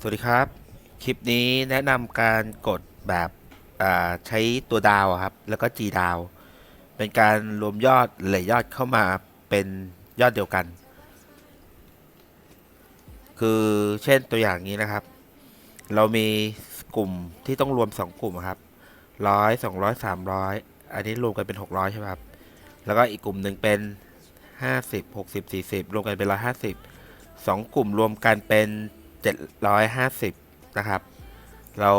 สวัสดีครับ คลิปนี้แนะนำการกดแบบใช้ตัวดาวครับ แล้วก็ G ดาว เป็นการรวมยอดหลายยอดเข้ามาเป็นยอดเดียวกัน คือเช่นตัวอย่างนี้นะครับ เรามีกลุ่มที่ต้องรวม 2 กลุ่มครับร้อยสองร้อยสามร้อยอันนี้รวมกันเป็น 600 ใช่ไหมครับ แล้วก็อีกกลุ่มหนึ่งเป็น 50 60 40 รวมกันเป็น 150สองกลุ่มรวมกันเป็น 750 นะครับ เรา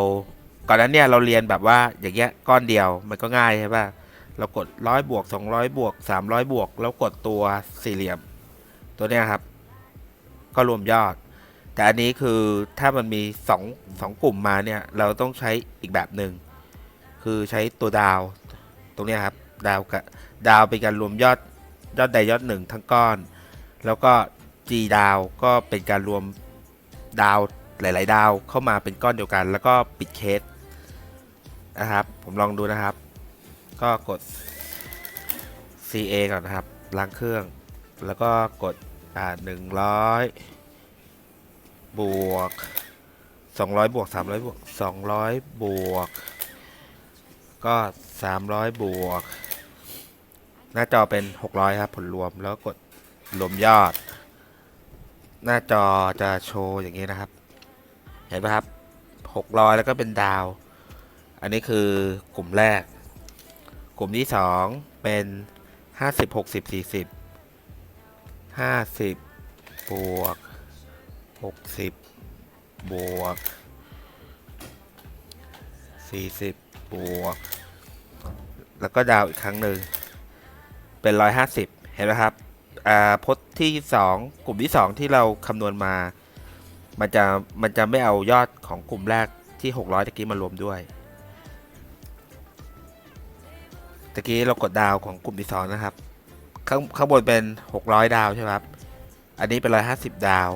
ก่อนนั้นเนี่ยเราเรียนแบบว่าอย่างเงี้ยก้อนเดียวมันก็ง่ายใช่ป่ะเรากดร้อยบวก 200 บวก 300 บวก แล้วกดตัวสี่เหลี่ยม ตัวเนี้ยครับ ก็รวมยอด แต่อันนี้คือถ้ามันมี2งสองกลุ่มมาเนี่ย เราต้องใช้อีกแบบหนึ่งคือใช้ตัวดาว ตรงเนี้ยครับ ดาวกับดาวเป็นการรวมยอดยอดใดยอดหนึ่งทั้งก้อน แล้วก็ G ดาวก็เป็นการรวม ดาวหลาย ๆ ดาวเข้ามาเป็นก้อนเดียวกัน แล้วก็ปิดเคสนะครับ ผมลองดูนะครับ ก็กด CA ก่อนนะครับล้างเครื่อง แล้วก็กดอ่าหนึ่งร้อยบวกสองร้อยบวกสามร้อยบวกสองร้อยบวก ก็สามร้อยบวก หน้าจอเป็นหกร้อยครับ ผลรวมแล้วกดรวมยอด หน้าจอจะโชว์อย่างนี้นะครับ เห็นไหมครับหกร้อยแล้วก็เป็นดาว อันนี้คือกลุ่มแรก กลุ่มที่สองเป็นห้าสิบหกสิบสี่สิบห้าสิบบวกหกสิบบวกสี่สิบบวก แล้วก็ดาวอีกครั้งหนึ่ง เป็นร้อยห้าสิบเห็นไหมครับ พจน์ที่สองกลุ่มที่สองที่เราคำนวณมา มันจะมันจะไม่เอายอดของกลุ่มแรกที่หกร้อยตะกี้มารวมด้วยตะกี้เรากดดาวของกลุ่มที่สองนะครับ ข้างข้างบนเป็นหกร้อยดาวใช่ไหมครับ อันนี้เป็นร้อยห้าสิบดาว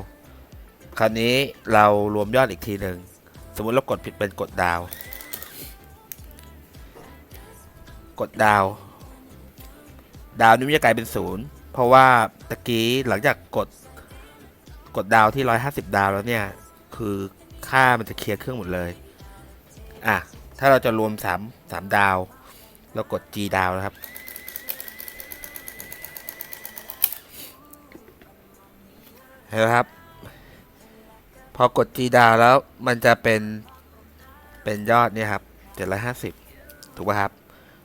คราวนี้เรารวมยอดอีกทีหนึ่งสมมุติเรากดผิดเป็นกดดาว กดดาว ดาวนี้จะกลายเป็นศูนย์ เพราะว่าตะกี้หลังจากกดกดดาวที่ 150 ดาวแล้วเนี่ย คือค่ามันจะเคลียร์เครื่องหมดเลย อะ ถ้าเราจะรวม 3 3 ดาว เรากด G ดาวนะครับ เห็นไหมครับ พอกด G ดาวแล้วมันจะเป็น เป็นยอดเนี่ยครับ 750 ถูกป่ะครับ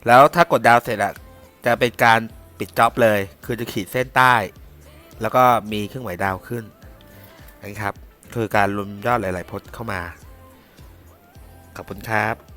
แล้วถ้ากดดาวเสร็จอะจะเป็นการ ปิดจ็อบเลย คือจะขีดเส้นใต้ แล้วก็มีเครื่องหมายดาวขึ้นนะครับ คือการรวมยอดหลาย ๆพจน์เข้ามา ขอบคุณครับ